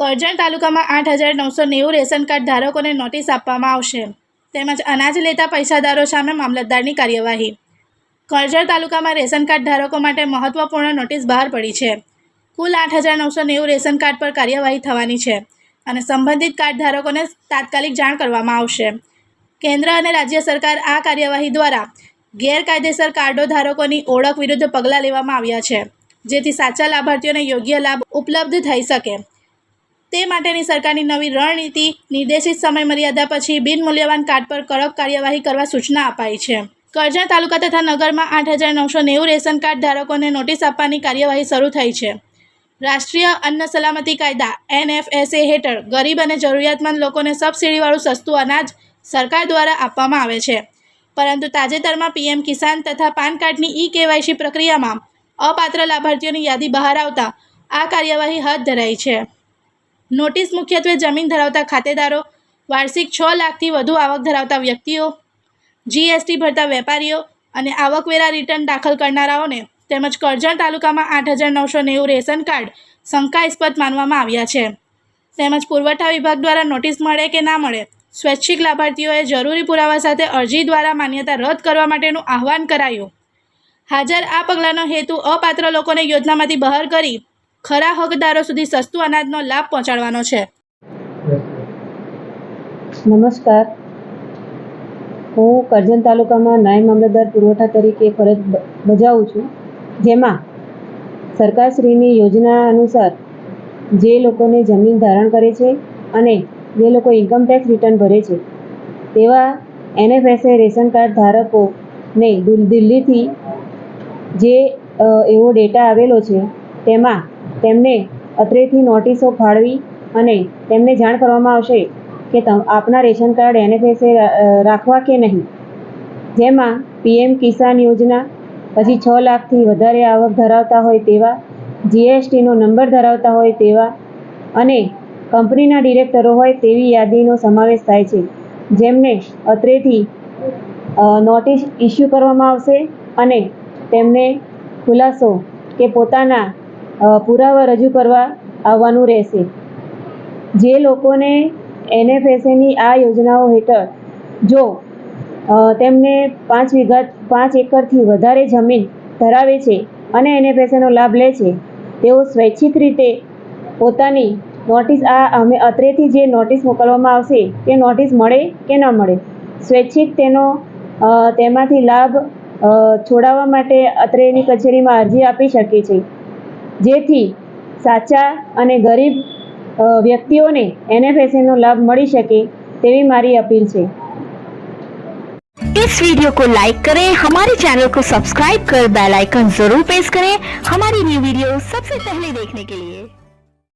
કરજણ તાલુકામાં આઠ હજાર નવસો નેવું રેશન કાર્ડ ધારકોને નોટિસ આપવામાં આવશે. તેમજ અનાજ લેતા પૈસાદારો સામે મામલતદારની કાર્યવાહી. કરજણ તાલુકામાં રેશન કાર્ડ ધારકો માટે મહત્વપૂર્ણ નોટિસ બહાર પડી છે. કુલ આઠ હજાર નવસો નેવું રેશન કાર્ડ પર કાર્યવાહી થવાની છે અને સંબંધિત કાર્ડ ધારકોને તાત્કાલિક જાણ કરવામાં આવશે. કેન્દ્ર અને રાજ્ય સરકાર આ કાર્યવાહી દ્વારા ગેરકાયદેસર કાર્ડો ધારકોની ઓળખ વિરુદ્ધ પગલાં લેવામાં આવ્યા છે, જેથી સાચા લાભાર્થીઓને યોગ્ય લાભ ઉપલબ્ધ થઈ શકે. તે માટેની સરકારની નવી રણનીતિ, નિર્દેશિત સમયમર્યાદા પછી બિનમૂલ્યવાન કાર્ડ પર કડક કાર્યવાહી કરવા સૂચના અપાઈ છે. કરજણ તાલુકા તથા નગરમાં આઠ હજાર નવસો નેવું રેશન કાર્ડ ધારકોને નોટિસ આપવાની કાર્યવાહી શરૂ થઈ છે. રાષ્ટ્રીય અન્ન સલામતી કાયદા, એનએફએસએ હેઠળ ગરીબ અને જરૂરિયાતમંદ લોકોને સબસિડીવાળું સસ્તું અનાજ સરકાર દ્વારા આપવામાં આવે છે. પરંતુ તાજેતરમાં પીએમ કિસાન તથા પાન કાર્ડની ઈ કેવાયસી પ્રક્રિયામાં અપાત્ર લાભાર્થીઓની યાદી બહાર આવતા આ કાર્યવાહી હાથ ધરાઈ છે. નોટિસ મુખ્યત્વે જમીન ધરાવતા ખાતેદારો, વાર્ષિક છ લાખથી વધુ આવક ધરાવતા વ્યક્તિઓ, જીએસટી ભરતા વેપારીઓ અને આવકવેરા રિટર્ન દાખલ કરનારાઓને તેમજ કરજણ તાલુકામાં આઠ હજાર નવસો નેવું રેશન કાર્ડ શંકાસ્પદ માનવામાં આવ્યા છે. તેમજ પુરવઠા વિભાગ દ્વારા નોટિસ મળે કે ના મળે, સ્વૈચ્છિક લાભાર્થીઓએ જરૂરી પુરાવા સાથે અરજી દ્વારા માન્યતા રદ કરવા માટેનું આહવાન કરાયું. હાજર આ પગલાંનો હેતુ અપાત્ર લોકોને યોજનામાંથી બહાર કરી ખરા હકદારો સુધી સસ્તું અનાજનો લાભ પહોંચાડવાનો છે. નમસ્કાર. હું કરજણ તાલુકામાં નાયબ મામલતદાર પુરવઠા તરીકે ફરજ બજાવું છું. જેમાં સરકારશ્રીની યોજના અનુસાર જે લોકોને જમીન ધારણ કરે છે અને જે લોકો ઇન્કમ ટેક્સ રિટર્ન ભરે છે, તેવા એનએફએસએ રેશન કાર્ડ ધારકોને દિલ્હીથી જે એવો ડેટા આવેલો છે તેમાં તેમને અત્રેથી નોટિસો ફાળવી અને તેમને જાણ કરવામાં આવશે કે આપના રેશન કાર્ડ એનએફએસએ રાખવા કે નહીં. જેમાં પીએમ કિસાન યોજના પછી છ લાખથી વધારે આવક ધરાવતા હોય તેવા, જીએસટીનો નંબર ધરાવતા હોય તેવા અને કંપનીના ડિરેક્ટરો હોય તેવી યાદીનો સમાવેશ થાય છે. જેમને અત્રેથી નોટિસ ઇસ્યુ કરવામાં આવશે અને તેમને ખુલાસો કે પોતાના પુરાવા રજૂ કરવા આવવાનું રહેશે. જે લોકોને એનએફએસએની આ યોજનાઓ હેઠળ જો તેમને પાંચ વીઘા, પાંચ એકરથી વધારે જમીન ધરાવે છે અને એનએફએસએનો લાભ લે છે, તેઓ સ્વૈચ્છિક રીતે પોતાની નોટિસ આ અમે અત્રેથી જે નોટિસ મોકલવામાં આવશે, તે નોટિસ મળે કે ન મળે? સ્વૈચ્છિક તેનો તેમાંથી લાભ છોડાવવા માટે અત્રેની કચેરીમાં અરજી આપી શકે છે જેથી સાચા અને ગરીબ અ, વ્યક્તિઓને એનએફએસએનો લાભ મળી શકે તેવી મારી અપીલ છે इस वीडियो को लाइक करें हमारे चैनल को सब्सक्राइब कर बेल आइकन जरूर प्रेस करें हमारी न्यू वीडियो सबसे पहले देखने के लिए